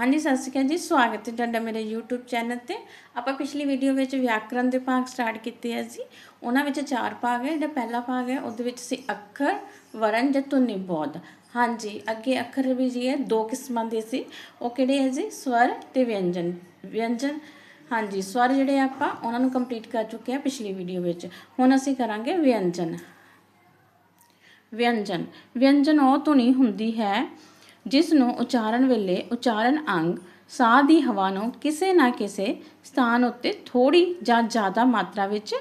ਹਾਂਜੀ, ਸਤਿ ਸ਼੍ਰੀ ਅਕਾਲ ਜੀ, ਸਵਾਗਤ ਹੈ ਤੁਹਾਡਾ ਮੇਰੇ YouTube ਚੈਨਲ ਤੇ। ਆਪਾਂ ਪਿਛਲੀ ਵੀਡੀਓ ਵਿੱਚ ਵਿਆਕਰਣ ਦੇ ਭਾਗ ਸਟਾਰਟ ਕੀਤੇ ਆ ਜੀ। ਉਹਨਾਂ ਵਿੱਚ ਚਾਰ ਭਾਗ ਹੈ, ਜਿਹੜਾ ਪਹਿਲਾ ਭਾਗ ਹੈ, ਉਹਦੇ ਵਿੱਚ ਸੀ ਅੱਖਰ ਵਰਨ ਜਾਂ ਧੁਨੀ ਬੋਧ। ਹਾਂਜੀ, ਅੱਗੇ ਅੱਖਰ ਵੀ ਜੀ ਹੈ, ਦੋ ਕਿਸਮਾਂ ਦੇ ਸੀ। ਉਹ ਕਿਹੜੇ ਹੈ ਜੀ? ਸਵਰ ਤੇ ਵਿਅੰਜਨ। ਵਿਅੰਜਨ, ਹਾਂਜੀ, ਸਵਰ ਜਿਹੜੇ ਆ ਆਪਾਂ, ਉਹਨਾਂ ਨੂੰ ਕੰਪਲੀਟ ਕਰ ਚੁੱਕੇ ਆ ਪਿਛਲੀ ਵੀਡੀਓ ਵਿੱਚ। ਹੁਣ ਅਸੀਂ ਕਰਾਂਗੇ ਵਿਅੰਜਨ। ਵਿਅੰਜਨ। ਵਿਅੰਜਨ ਉਹ ਧੁਨੀ ਹੁੰਦੀ ਹੈ ਜਿਸ ਨੂੰ ਉਚਾਰਨ ਵੇਲੇ ਉਚਾਰਨ ਅੰਗ, ਸਾਹ ਦੀ ਹਵਾ ਨੂੰ ਕਿਸੇ ਨਾ ਕਿਸੇ ਸਥਾਨ ਉੱਤੇ ਥੋੜੀ ਜਾਂ ਜ਼ਿਆਦਾ ਮਾਤਰਾ ਵਿੱਚ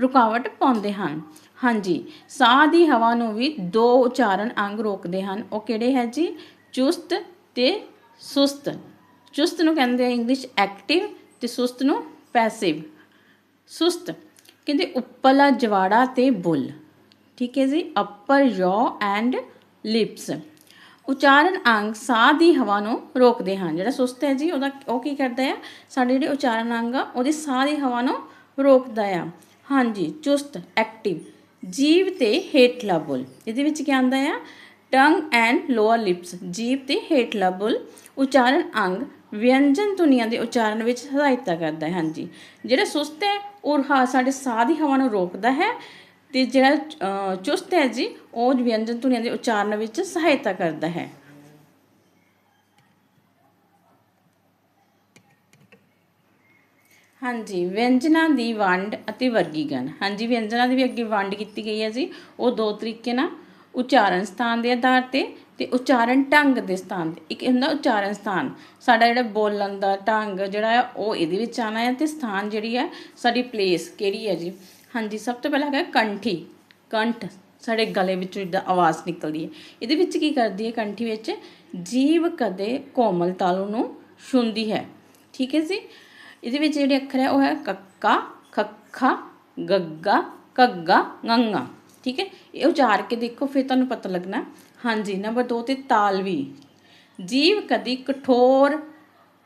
ਰੁਕਾਵਟ ਪਾਉਂਦੇ ਹਨ। ਹਾਂਜੀ, ਸਾਹ ਦੀ ਹਵਾ ਨੂੰ ਵੀ ਦੋ ਉਚਾਰਨ ਅੰਗ ਰੋਕਦੇ ਹਨ। ਉਹ ਕਿਹੜੇ ਹੈ ਜੀ? ਚੁਸਤ ਤੇ ਸੁਸਤ। ਚੁਸਤ ਨੂੰ ਕਹਿੰਦੇ ਆ ਇੰਗਲਿਸ਼ ਐਕਟਿਵ ਤੇ ਸੁਸਤ ਨੂੰ ਪੈਸਿਵ ਸੁਸਤ ਕਹਿੰਦੇ ਉੱਪਰਲਾ ਜਵਾੜਾ ਤੇ ਬੁੱਲ। ਠੀਕ ਹੈ ਜੀ? ਅੱਪਰ ਯੋ ਐਂਡ ਲਿਪਸ ਉਚਾਰਨ ਅੰਗ ਸਾਹ ਦੀ ਹਵਾ ਨੂੰ ਰੋਕਦੇ ਹਨ। ਜਿਹੜਾ ਸੁਸਤ ਹੈ ਜੀ, ਉਹਦਾ ਉਹ ਕੀ ਕਰਦਾ ਹੈ? ਸਾਡੇ ਜਿਹੜੇ ਉਚਾਰਨ ਅੰਗ ਆ, ਉਹਦੀ ਸਾਹ ਦੀ ਹਵਾ ਨੂੰ ਰੋਕਦਾ ਆ। ਹਾਂਜੀ, ਚੁਸਤ ਐਕਟਿਵ ਜੀਵ ਤੇ ਹੇਠਲਾ ਬੁੱਲ। ਇਹਦੇ ਵਿੱਚ ਕੀ ਆਂਦਾ ਆ? ਟੰਗ ਐਂਡ ਲੋਅਰ ਲਿਪਸ ਜੀਵ ਤੇ ਹੇਠਲਾ ਬੁੱਲ। ਉਚਾਰਨ ਅੰਗ ਵਿਅੰਜਨ ਧੁਨੀਆਂ ਦੇ ਉਚਾਰਨ ਵਿੱਚ ਸਹਾਇਤਾ ਕਰਦਾ ਹੈ। ਹਾਂਜੀ, ਜਿਹੜਾ ਸੁਸਤ ਹੈ, ਉਹ ਹਾ- ਸਾਡੇ ਸਾਹ ਦੀ ਹਵਾ ਨੂੰ ਰੋਕਦਾ ਹੈ। ਤੇ ਜਿਹੜਾ ਚੁਸਤ ਹੈ ਜੀ, ਉਹ ਵਿਅੰਜਨ ਧੁਨੀਆਂ ਦੇ ਉਚਾਰਨ ਵਿੱਚ ਸਹਾਇਤਾ ਕਰਦਾ ਹੈ। ਹਾਂਜੀ, ਵਿਅੰਜਨਾਂ ਦੀ ਵੰਡ ਅਤੇ ਵਰਗੀਕਰਨ। ਹਾਂਜੀ, ਵਿਅੰਜਨਾਂ ਦੀ ਵੀ ਅੱਗੇ ਵੰਡ ਕੀਤੀ ਗਈ ਹੈ ਜੀ। ਉਹ ਦੋ ਤਰੀਕੇ ਨਾਲ ਉਚਾਰਨ ਸਥਾਨ ਦੇ ਆਧਾਰ ਤੇ ਤੇ ਉਚਾਰਨ ਢੰਗ ਦੇ ਸਥਾਨ ਤੇ। ਇੱਕ ਹੁੰਦਾ ਉਚਾਰਨ ਸਥਾਨ। ਸਾਡਾ ਜਿਹੜਾ ਬੋਲਣ ਦਾ ਢੰਗ ਜਿਹੜਾ ਹੈ ਉਹ ਇਹਦੇ ਵਿੱਚ ਆਣਾ ਹੈ ਤੇ ਸਥਾਨ ਜਿਹੜੀ ਹੈ ਸਾਡੀ ਪਲੇਸ ਕਿਹੜੀ ਹੈ ਜੀ? ਹਾਂਜੀ, ਸਭ ਤੋਂ ਪਹਿਲਾਂ ਹੈਗਾ ਕੰਠੀ। ਕੰਠ ਸਾਡੇ ਗਲੇ ਵਿੱਚੋਂ ਜਿੱਦਾਂ ਆਵਾਜ਼ ਨਿਕਲਦੀ ਹੈ। ਇਹਦੇ ਵਿੱਚ ਕੀ ਕਰਦੀ ਹੈ ਕੰਠੀ ਵਿੱਚ? ਜੀਵ ਕਦੇ ਕੋਮਲ ਤਾਲੂ ਨੂੰ ਛੁੰਦੀ ਹੈ। ਠੀਕ ਹੈ ਜੀ? ਇਹਦੇ ਵਿੱਚ ਜਿਹੜੇ ਅੱਖਰ ਹੈ, ਉਹ ਹੈ ਕੱਕਾ, ਖੱਖਾ, ਗੱਗਾ ਕੱਗਾ ਗੰਗਾ। ਠੀਕ ਹੈ? ਇਹ ਉਚਾਰ ਕੇ ਦੇਖੋ, ਫਿਰ ਤੁਹਾਨੂੰ ਪਤਾ ਲੱਗਣਾ। ਹਾਂਜੀ, ਨੰਬਰ 2 ਤੇ ਤਾਲਵੀ। ਜੀਵ ਕਦੀ ਕਠੋਰ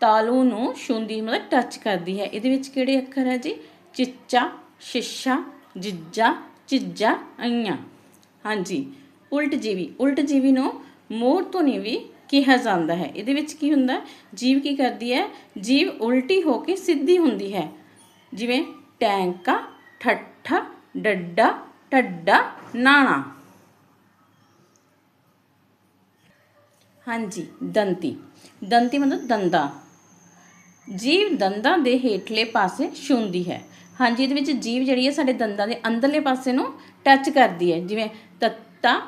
ਤਾਲੂ ਨੂੰ ਛੂੰਦੀ, ਮਤਲਬ ਟੱਚ ਕਰਦੀ ਹੈ। ਇਹਦੇ ਵਿੱਚ ਕਿਹੜੇ ਅੱਖਰ ਹੈ ਜੀ? ਚਿੱਚਾ ਸ਼ਿਸ਼ਾ, ਜਿੱਜਾ ਚਿੱਜਾ ਅਈਆਂ। ਹਾਂਜੀ, ਉਲਟ ਜੀਵੀ। ਉਲਟ ਜੀਵੀ ਨੂੰ ਮੋਰ ਧੁਨੀ ਵੀ ਕਿਹਾ ਜਾਂਦਾ ਹੈ। ਇਹਦੇ ਵਿੱਚ ਕੀ ਹੁੰਦਾ? ਜੀਵ ਕੀ ਕਰਦੀ ਹੈ? ਜੀਵ ਉਲਟੀ ਹੋ ਕੇ ਸਿੱਧੀ ਹੁੰਦੀ ਹੈ। ਜਿਵੇਂ ਟੈਂਕਾ, ਠੱਠਾ, ਡੱਡਾ ਟੱਡਾ ਨਾਣਾ। ਹਾਂਜੀ, ਦੰਤੀ। ਦੰਤੀ ਮਤਲਬ ਦੰਦਾ। ਜੀਵ ਦੰਦਾਂ ਦੇ ਹੇਠਲੇ ਪਾਸੇ ਛੂੰਦੀ ਹੈ। ਹਾਂਜੀ, ਇਹਦੇ ਵਿੱਚ ਜੀਵ ਜਿਹੜੀ ਹੈ ਸਾਡੇ ਦੰਦਾਂ ਦੇ ਅੰਦਰਲੇ ਪਾਸੇ ਨੂੰ ਟੱਚ ਕਰਦੀ ਹੈ। ਜਿਵੇਂ ਤੱਤਾ,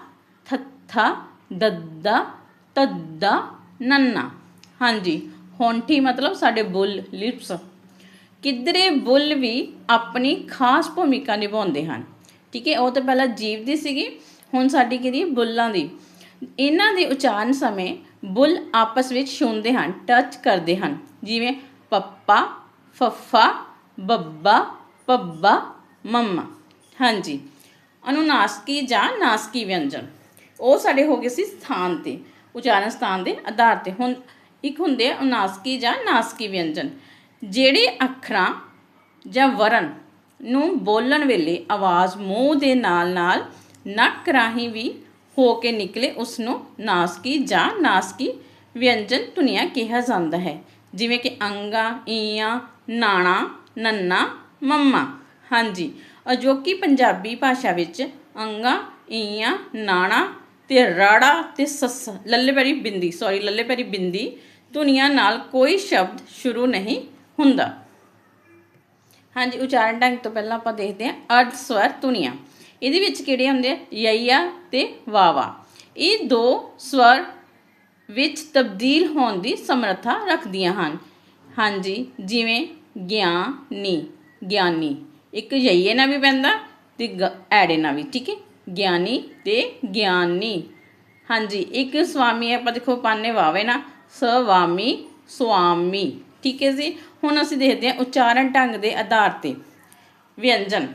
ਥੱਥਾ, ਦੱਦਾ, ਤੱਦਾ, ਨੰਨਾ। ਹਾਂਜੀ ਹੋਂਠੀ ਮਤਲਬ ਸਾਡੇ ਬੁੱਲ, ਲਿਪਸ। ਕਿਧਰੇ ਬੁੱਲ ਵੀ ਆਪਣੀ ਖਾਸ ਭੂਮਿਕਾ ਨਿਭਾਉਂਦੇ ਹਨ। ਠੀਕ ਹੈ, ਉਹ ਤਾਂ ਪਹਿਲਾਂ ਜੀਵ ਦੀ ਸੀਗੀ, ਹੁਣ ਸਾਡੀ ਕਿਹਦੀ? ਬੁੱਲਾਂ ਦੀ। ਇਹਨਾਂ ਦੇ ਉਚਾਰਨ ਸਮੇਂ ਬੁੱਲ ਆਪਸ ਵਿੱਚ ਛੂੰਹਦੇ ਹਨ ਟੱਚ ਕਰਦੇ ਹਨ। ਜਿਵੇਂ ਪੱਪਾ, ਫੱਫਾ, ਬੱਬਾ ਪੱਬਾ ਮੰਮਾ। ਹਾਂਜੀ। ਅਨੁਨਾਸਕੀ ਜਾਂ ਨਾਸਕੀ ਵਿਅੰਜਨ। ਉਹ ਸਾਡੇ ਹੋ ਗਏ ਸੀ ਸਥਾਨ ਤੇ, ਉਚਾਰਨ ਸਥਾਨ ਦੇ ਆਧਾਰ ਤੇ। ਹੁਣ ਇੱਕ ਹੁੰਦੇ ਆ ਅਨੁਨਾਸਕੀ ਜਾਂ ਨਾਸਕੀ ਵਿਅੰਜਨ, ਜਿਹੜੇ ਅੱਖਰਾਂ ਜਾਂ ਵਰਨ ਨੂੰ ਬੋਲਣ ਵੇਲੇ ਆਵਾਜ਼ ਮੂੰਹ ਦੇ ਨਾਲ ਨਾਲ ਨੱਕ ਰਾਹੀਂ ਵੀ ਹੋ ਕੇ ਨਿਕਲੇ ਉਸ ਨੂੰ ਨਾਸਕੀ ਜਾਂ ਨਾਸਕੀ ਵਿਅੰਜਨ ਧੁਨੀਆਂ ਕਿਹਾ ਜਾਂਦਾ ਹੈ। ਜਿਵੇਂ ਕਿ ਅੰਗਾ, ਈਆਂ, ਨਾਣਾ, ਨੰਨਾ ਮੰਮਾ। ਹਾਂਜੀ, ਅਜੋਕੀ ਪੰਜਾਬੀ ਭਾਸ਼ਾ ਵਿੱਚ ਅੰਗਾ, ਈਆਂ, ਨਾਣਾ ਤੇ ਰਾੜਾ ਤੇ ਸੱਸ, ਲੱਲੇ ਪੈਰੀ ਬਿੰਦੀ ਸੌਰੀ ਲੱਲੇ ਪੈਰੀ ਬਿੰਦੀ, ਧੁਨੀਆਂ ਨਾਲ ਕੋਈ ਸ਼ਬਦ ਸ਼ੁਰੂ ਨਹੀਂ ਹੁੰਦਾ। ਹਾਂਜੀ, ਉਚਾਰਨ ਢੰਗ ਤੋਂ ਪਹਿਲਾਂ ਆਪਾਂ ਦੇਖਦੇ ਹਾਂ। ਅਰਧ ਸਵਰ ਧੁਨੀਆਂ। ਇਹਦੇ ਵਿੱਚ ਕਿਹੜੇ ਹੁੰਦੇ ਆ? ਯਈਆ ਤੇ ਵਾਵਾ। ਇਹ ਦੋ ਸਵਰ ਵਿੱਚ ਤਬਦੀਲ ਹੋਣ ਦੀ ਸਮਰੱਥਾ ਰੱਖਦੀਆਂ ਹਨ। ਹਾਂਜੀ, ਜਿਵੇਂ ਗਿਆਨੀ। ਗਿਆਨੀ। ਇੱਕ ਯਈਏ ਨਾਲ ਵੀ ਪੈਂਦਾ ਤੇ ਗ- ਐੜੇ ਨਾਲ ਵੀ, ਠੀਕ ਹੈ? ਗਿਆਨੀ ਤੇ ਗਿਆਨੀ। ਹਾਂਜੀ, ਇੱਕ ਸਵਾਮੀ ਆਪਾਂ ਦੇਖੋ ਪਾਣੇ ਵਾਵੇ ਨਾ। ਸਵਾਮੀ ਸੁਆਮੀ ਠੀਕ ਹੈ ਜੀ? ਹੁਣ ਅਸੀਂ ਦੇਖਦੇ ਹਾਂ ਉਚਾਰਨ ਢੰਗ ਦੇ ਆਧਾਰ ਤੇ। ਵਿਅੰਜਨ।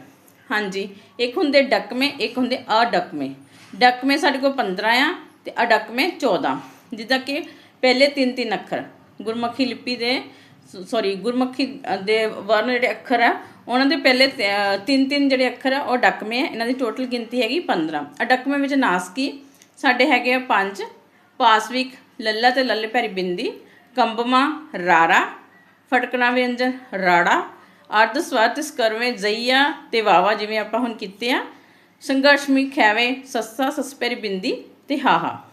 ਹਾਂਜੀ, ਇੱਕ ਹੁੰਦੇ ਡਕਮੇ ਇੱਕ ਹੁੰਦੇ ਅਡਕਮੇ ਡਕਮੇ ਸਾਡੇ ਕੋਲ 15 ਆ ਤੇ ਅਡਕਮੇ 14 ਜਿੱਦਾਂ ਕਿ ਪਹਿਲੇ ਤਿੰਨ ਤਿੰਨ ਅੱਖਰ। ਗੁਰਮੁਖੀ ਲਿਪੀ ਦੇ ਸੌਰੀ ਗੁਰਮੁਖੀ ਦੇ ਵਰਨ ਜਿਹੜੇ ਅੱਖਰ ਆ, ਉਹਨਾਂ ਦੇ ਪਹਿਲੇ ਤਿੰਨ ਤਿੰਨ ਜਿਹੜੇ ਅੱਖਰ ਆ, ਉਹ ਡਕਮੇ ਆ। ਇਹਨਾਂ ਦੀ ਟੋਟਲ ਗਿਣਤੀ ਹੈਗੀ 15 ਅਡਕਮੇ ਵਿੱਚ ਨਾਸਕੀ, ਸਾਡੇ ਹੈਗੇ ਆ ਪੰਜ। ਪਾਸਵਿਕ, ਲੱਲਾ ਤੇ ਲੱਲੇ ਪੈਰੀ ਬਿੰਦੀ। ਕੰਬਮਾ, ਰਾਰਾ। ਫਟਕਣਾ ਵਿਅੰਜਨ, ਰਾੜਾ। ਅਰਧ ਸਵਰ ਤੇ ਸਕਰਵੇਂ ਜ਼ਈਆ ਤੇ ਵਾਵਾ, ਜਿਵੇਂ ਆਪਾਂ ਹੁਣ ਕੀਤੇ ਆ। ਸੰਘਰਸ਼ਮੀ, ਖੈਵੇਂ, ਸੱਸਾ ਸਸਪੇਰੀ ਬਿੰਦੀ ਤੇ ਹਾਹਾ।